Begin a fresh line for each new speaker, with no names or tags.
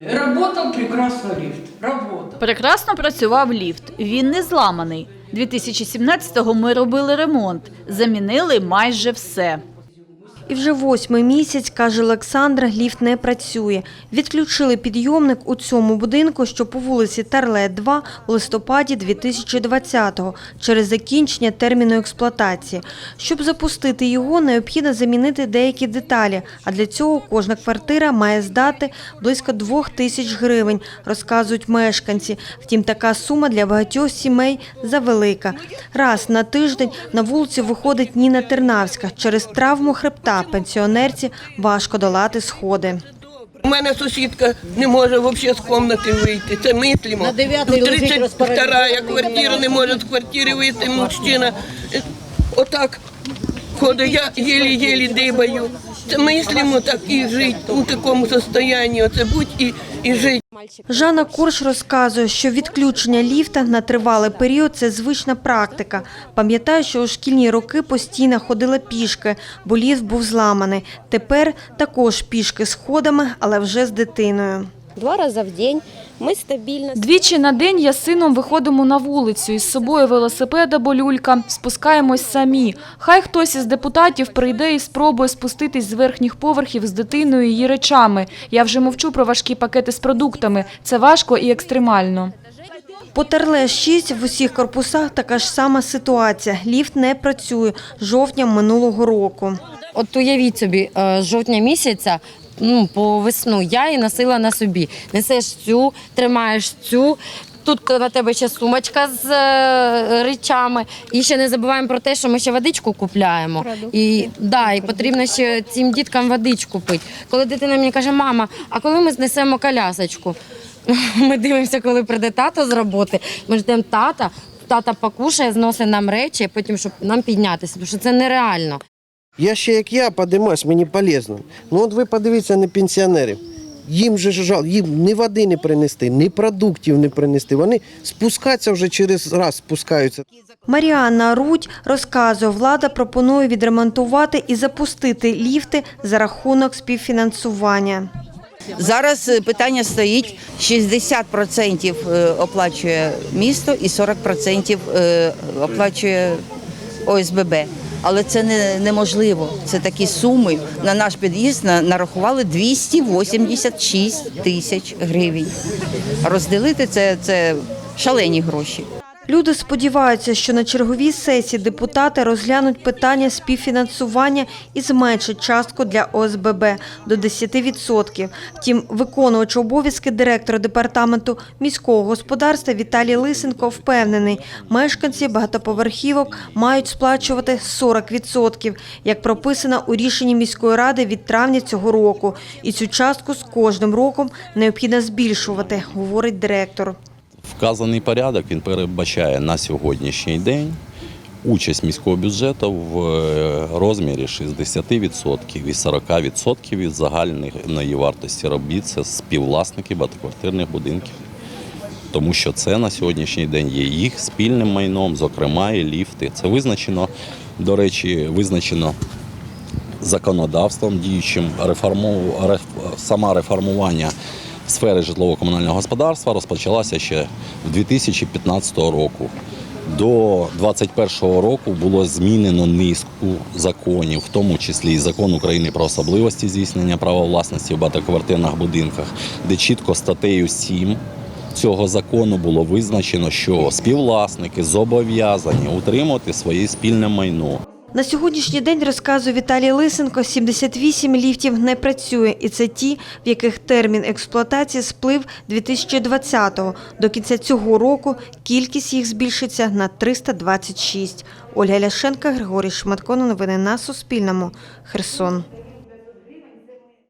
Работал прекрасно лифт. Работал.
Прекрасно працював ліфт. Він не зламаний. 2017-го ми робили ремонт. Замінили майже все.
І вже восьмий місяць, каже Олександр, ліфт не працює. Відключили підйомник у цьому будинку, що по вулиці Тарлет 2 у листопаді 2020-го через закінчення терміну експлуатації. Щоб запустити його, необхідно замінити деякі деталі, а для цього кожна квартира має здати близько двох тисяч гривень, розказують мешканці. Втім, така сума для багатьох сімей завелика. Раз на тиждень на вулицю виходить Ніна Тернавська. Через травму хребта пенсіонерці важко долати сходи.
У мене сусідка не може взагалі з кімнати вийти. Це мислимо. Ну,
лежить
32 квартира не може з квартири вийти мужчина. Отак ходить, я єлі-єлі дибаю. Це мислимо так і жити у такому стані. Оце будь і, і жити.
Жанна Корж розказує, що відключення ліфта на тривалий період – це звична практика. Пам'ятаю, що у шкільні роки постійно ходила пішки, бо ліфт був зламаний. Тепер також пішки сходами, але вже з дитиною.
Два рази в день ми стабільно
Двічі на день я з сином виходимо на вулицю. Із собою велосипед або люлька. Спускаємось самі. Хай хтось із депутатів прийде і спробує спуститись з верхніх поверхів з дитиною і її речами. Я вже мовчу про важкі пакети з продуктами. Це важко і екстремально.
По Терле 6 в усіх корпусах така ж сама ситуація. Ліфт не працює з жовтня минулого року.
От уявіть собі, е, з жовтня місяця. Ну, по весну я її носила на собі. Несеш цю, тримаєш цю. Тут на тебе ще сумочка з е, речами. І ще не забуваємо про те, що ми ще водичку купляємо. І, да, і потрібно ще цим діткам водичку пити. Коли дитина мені каже, мама, а коли ми знесемо колясочку? Ми дивимося, коли прийде тато з роботи. Ми ждемо тата, тата покушає, зносить нам речі, потім щоб нам піднятися, тому що це нереально.
Я ще як я подимаюсь, мені полезно. Ну от ви подивіться на пенсіонерів. Їм же жал, їм ні води не принести, ні продуктів не принести. Вони спускаться вже через раз спускаються.
Маріанна Рудь розказує, влада пропонує відремонтувати і запустити ліфти за рахунок співфінансування.
Зараз е, питання стоїть: 60% е, оплачує місто і 40% е, оплачує ОСББ. Але це не, неможливо. Це такі суми. На наш під'їзд на- нарахували 286 тисяч гривень. Розділити це, це шалені гроші.
Люди сподіваються, що на черговій сесії депутати розглянуть питання співфінансування і зменшать частку для ОСББ до 10%. Втім, виконувач обов'язки директора департаменту міського господарства Віталій Лисенко впевнений, мешканці багатоповерхівок мають сплачувати 40%, як прописано у рішенні міської ради від травня цього року. І цю частку з кожним роком необхідно збільшувати, говорить директор.
Вказаний порядок він передбачає на сьогоднішній день участь міського бюджету в е, розмірі 60% і 40% від загальної вартості робіт це співвласники багатоквартирних будинків. Тому що це на сьогоднішній день є їх спільним майном, зокрема і ліфти. Це визначено, до речі, визначено законодавством діючим реформу, реф, сама реформування сфери житлово-комунального господарства розпочалася ще в 2015 року. До 2021 року було змінено низку законів, в тому числі і закон України про особливості здійснення права власності в багатоквартирних будинках, де чітко статтею 7 цього закону було визначено, що співвласники зобов'язані утримувати своє спільне майно.
На сьогоднішній день, розказує Віталій Лисенко, 78 ліфтів не працює, і це ті, в яких термін експлуатації сплив 2020-го. До кінця цього року кількість їх збільшиться на 326. Ольга Ляшенка, Григорій Шматко. Новини на Суспільному. Херсон.